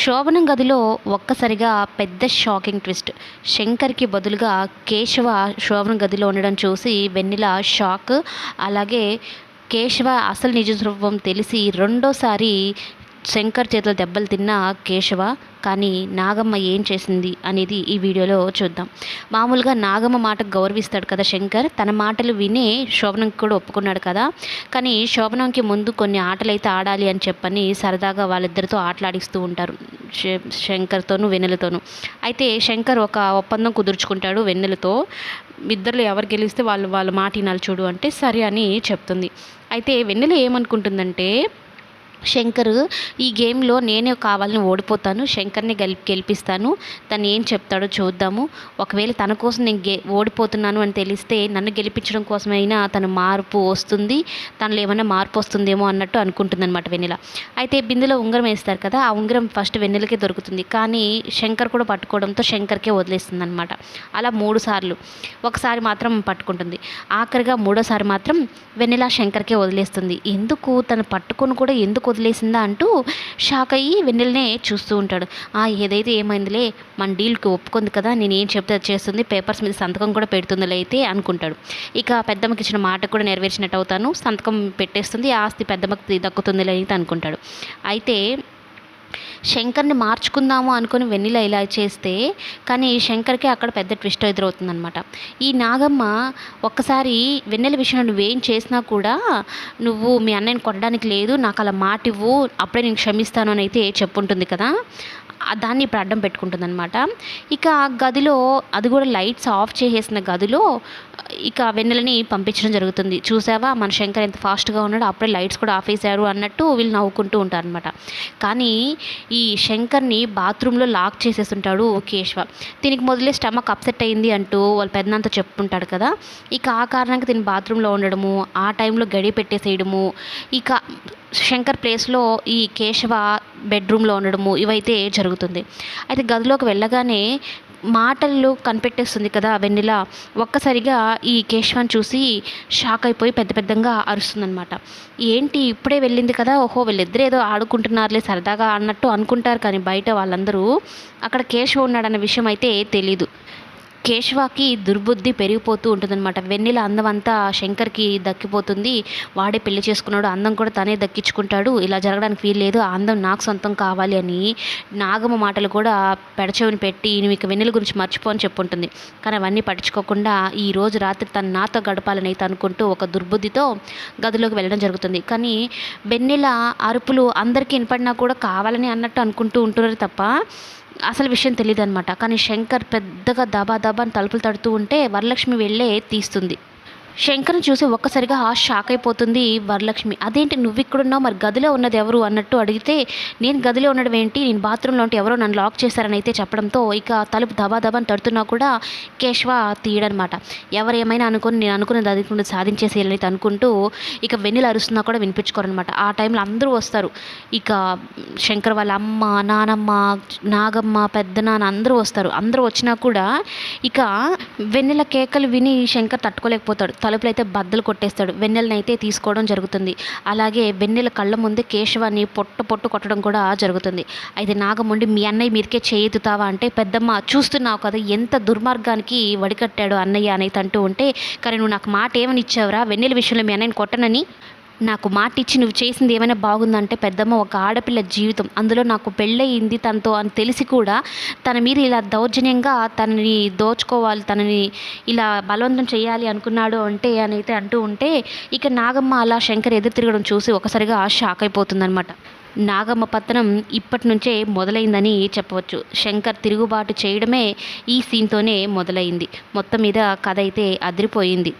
శోభనం గదిలో ఒక్కసారిగా పెద్ద షాకింగ్ ట్విస్ట్. శంకర్కి బదులుగా కేశవ శోభనం గదిలో ఉండడం చూసి వెన్నెల షాక్. అలాగే కేశవ అసలు నిజ స్వరూపం తెలిసి రెండోసారి శంకర్ చేతుల దెబ్బలు తిన్న కేశవ కానీ నాగమ్మ ఏం చేసింది అనేది ఈ వీడియోలో చూద్దాం. మామూలుగా నాగమ్మ మాటకు గౌరవిస్తాడు కదా శంకర్ తన మాటలు వినే శోభనంకి కూడా ఒప్పుకున్నాడు కదా. కానీ శోభనంకి ముందు కొన్ని ఆటలు అయితే ఆడాలి అని చెప్పని సరదాగా వాళ్ళిద్దరితో ఆటలాడిస్తూ ఉంటారు శ- శంకర్తోనూ వెన్నెలతోనూ. అయితే శంకర్ ఒక ఒప్పందం కుదుర్చుకుంటాడు వెన్నెలతో. ఇద్దరు ఎవరు గెలిస్తే వాళ్ళు వాళ్ళ మాట వినాలి చూడు అంటే సరే అని చెప్తుంది. అయితే వెన్నెల ఏమనుకుంటుందంటే శంకర్ ఈ గేమ్లో నేనే కావాలని ఓడిపోతాను. శంకర్ని గెలి గెలిపిస్తాను. తను ఏం చెప్తాడో చూద్దాము. ఒకవేళ తన కోసం నేను గే ఓడిపోతున్నాను అని తెలిస్తే నన్ను గెలిపించడం కోసమైనా తన మార్పు వస్తుంది. తనలో ఏమైనా మార్పు వస్తుందేమో అన్నట్టు అనుకుంటుంది అనమాట వెన్నెల. అయితే బిందెలో ఉంగరం వేస్తారు కదా ఆ ఉంగరం ఫస్ట్ వెన్నెలకే దొరుకుతుంది. కానీ శంకర్ కూడా పట్టుకోవడంతో శంకర్కే వదిలేస్తుంది అనమాట అలా మూడు సార్లు. ఒకసారి మాత్రం పట్టుకుంటుంది. ఆఖరిగా మూడోసారి మాత్రం వెన్నెల శంకర్కే వదిలేస్తుంది. ఎందుకు? తను పట్టుకొని కూడా ఎందుకు వదిలేసిందా అంటూ షాక్ అయ్యి వెన్నెలనే చూస్తూ ఉంటాడు. ఆ ఏదైతే ఏమైందిలే మన డీల్కి ఒప్పుకుంది కదా నేను ఏం చెప్తే చేస్తుంది పేపర్స్ మీద సంతకం కూడా పెడుతుందిలే అయితే అనుకుంటాడు. ఇక పెద్దమ్మకి ఇచ్చిన మాట కూడా నెరవేర్చినట్టు అవుతాను సంతకం పెట్టేస్తుంది ఆ ఆస్తి పెద్దమ్మకి దక్కుతుందిలే అయితే అనుకుంటాడు. అయితే శంకర్ని మార్చుకుందాము అనుకుని వెన్నెల ఇలా చేస్తే కానీ శంకర్కి అక్కడ పెద్ద ట్విస్ట్ ఎదురవుతుందనమాట ఈ నాగమ్మ ఒక్కసారి వెన్నెల విషయంలో నువ్వేం చేసినా కూడా నువ్వు మీ అన్నయ్యని కొట్టడానికి లేదు నాకు అలా మాట ఇవ్వు అప్పుడే నేను క్షమిస్తాను అని అయితే చెప్పుంటుంది కదా. దాన్ని ఇప్పుడు అడ్డం పెట్టుకుంటుందన్నమాట. ఇక ఆ గదిలో అది కూడా లైట్స్ ఆఫ్ చేసేసిన గదిలో ఇక వెన్నెలని పంపించడం జరుగుతుంది. చూసావా? మన శంకర్ ఎంత ఫాస్ట్గా ఉన్నాడో అప్పుడే లైట్స్ కూడా ఆఫ్ చేశారు అన్నట్టు వీళ్ళు నవ్వుకుంటూ ఉంటారనమాట కానీ ఈ శంకర్ని బాత్రూంలో లాక్ చేసేస్తుంటాడు కేశవ దీనికి మొదలే స్టమక్ అప్సెట్ అయింది అంటూ వాళ్ళ పెద్దనంత చెప్పుంటాడు కదా. ఇక ఆ కారణంగా దీని బాత్రూంలో ఉండడము ఆ టైంలో గడి పెట్టేసేయడము ఇక శంకర్ ప్లేస్లో ఈ కేశవ బెడ్రూమ్లో ఉండడము ఇవైతే జరుగుతుంది. అయితే గదిలోకి వెళ్ళగానే మాటల్లో కనిపెట్టేస్తుంది కదా వెన్నెల. ఒక్కసారిగా ఈ కేశవాన్ని చూసి షాక్ అయిపోయి పెద్ద పెద్దగా అరుస్తుందనమాట ఏంటి ఇప్పుడే వెళ్ళింది కదా? ఓహో వీళ్ళిద్దరు ఏదో ఆడుకుంటున్నారులే సరదాగా అన్నట్టు అనుకుంటారు కానీ బయట వాళ్ళందరూ అక్కడ కేశవ ఉన్నాడన్న విషయం అయితే తెలీదు. కేశవాకి దుర్బుద్ధి పెరిగిపోతూ ఉంటుందన్నమాట. వెన్నెల అందం అంతా శంకర్కి దక్కిపోతుంది. వాడే పెళ్ళి చేసుకున్నాడు. అందం కూడా తనే దక్కించుకుంటాడు. ఇలా జరగడానికి వీలు లేదు ఆ అందం నాకు సొంతం కావాలి అని నాగమ్మ మాటలు కూడా పెడచెవిని పెట్టి నువ్వు ఇక వెన్నెల గురించి మర్చిపోని చెప్పుంటుంది. కానీ అవన్నీ పట్టించుకోకుండా ఈ రోజు రాత్రి తను నాతో గడపాలని అయితే అనుకుంటూ ఒక దుర్బుద్ధితో గదిలోకి వెళ్ళడం జరుగుతుంది. కానీ వెన్నెల అరుపులు అందరికీ వినపడినా కూడా కావాలని అన్నట్టు అనుకుంటూ ఉంటున్నారు తప్ప అసలు విషయం తెలియదు అనమాట కానీ శంకర్ పెద్దగా దబా దబా అని తలుపులు తడుతూ ఉంటే వరలక్ష్మి వెళ్ళే తీస్తుంది. శంకర్ని చూసి ఒక్కసారిగా ఆ షాక్ అయిపోతుంది వరలక్ష్మి. అదేంటి నువ్వు ఇక్కడున్నావు? మరి గదిలో ఉన్నది ఎవరు? అన్నట్టు అడిగితే నేను గదిలో ఉండడం ఏంటి? నేను బాత్రూంలో ఉంటే ఎవరో నన్ను లాక్ చేశారని అయితే చెప్పడంతో ఇక తలుపు దబా దబాని తడుతున్నా కూడా కేశవ తీయడనమాట. ఎవరు ఏమైనా అనుకుని నేను అనుకున్నది అది కూడా సాధించేసేయాలని అనుకుంటూ ఇక వెన్నెల అరుస్తున్నా కూడా వినిపించుకోరనమాట. ఆ టైంలో అందరూ వస్తారు. ఇక శంకర్ వాళ్ళ అమ్మ నానమ్మ నాగమ్మ పెద్ద నాన్న అందరూ వస్తారు. అందరూ వచ్చినా కూడా ఇక వెన్నెల కేకలు విని శంకర్ తట్టుకోలేకపోతాడు. తలుపులు అయితే బద్దలు కొట్టేస్తాడు. వెన్నెలనైతే అయితే తీసుకోవడం జరుగుతుంది. అలాగే వెన్నెల కళ్ళ ముందు కేశవాన్ని పొట్టు పొట్టు కొట్టడం కూడా జరుగుతుంది. అయితే నాగముండి మీ అన్నయ్య మీదకే చేయుతావా అంటే పెద్దమ్మ చూస్తున్నావు కదా ఎంత దుర్మార్గానికి వడికట్టాడు అన్నయ్య అనేది అంటూ ఉంటే కానీ నువ్వు నాకు మాట ఏమని ఇచ్చావురా వెన్నెల విషయంలో మీ అన్నయ్యని కొట్టనని? నాకు మాట ఇచ్చి నువ్వు చేసింది ఏమైనా బాగుందంటే పెద్దమ్మ ఒక ఆడపిల్ల జీవితం. అందులో నాకు పెళ్ళయింది తనతో అని తెలిసి కూడా తన మీద ఇలా దౌర్జన్యంగా తనని దోచుకోవాలి తనని ఇలా బలవంతం చేయాలి అనుకున్నాడు అంటే అని అయితే అంటూ ఉంటే ఇక నాగమ్మ అలా శంకర్ ఎదురు తిరగడం చూసి ఒకసారిగా షాక్ అయిపోతుందన్నమాట నాగమ్మ పతనం ఇప్పటి నుంచే మొదలైందని చెప్పవచ్చు. శంకర్ తిరుగుబాటు చేయడమే ఈ సీన్తోనే మొదలైంది. మొత్తం మీద కథ అయితే అదిరిపోయింది.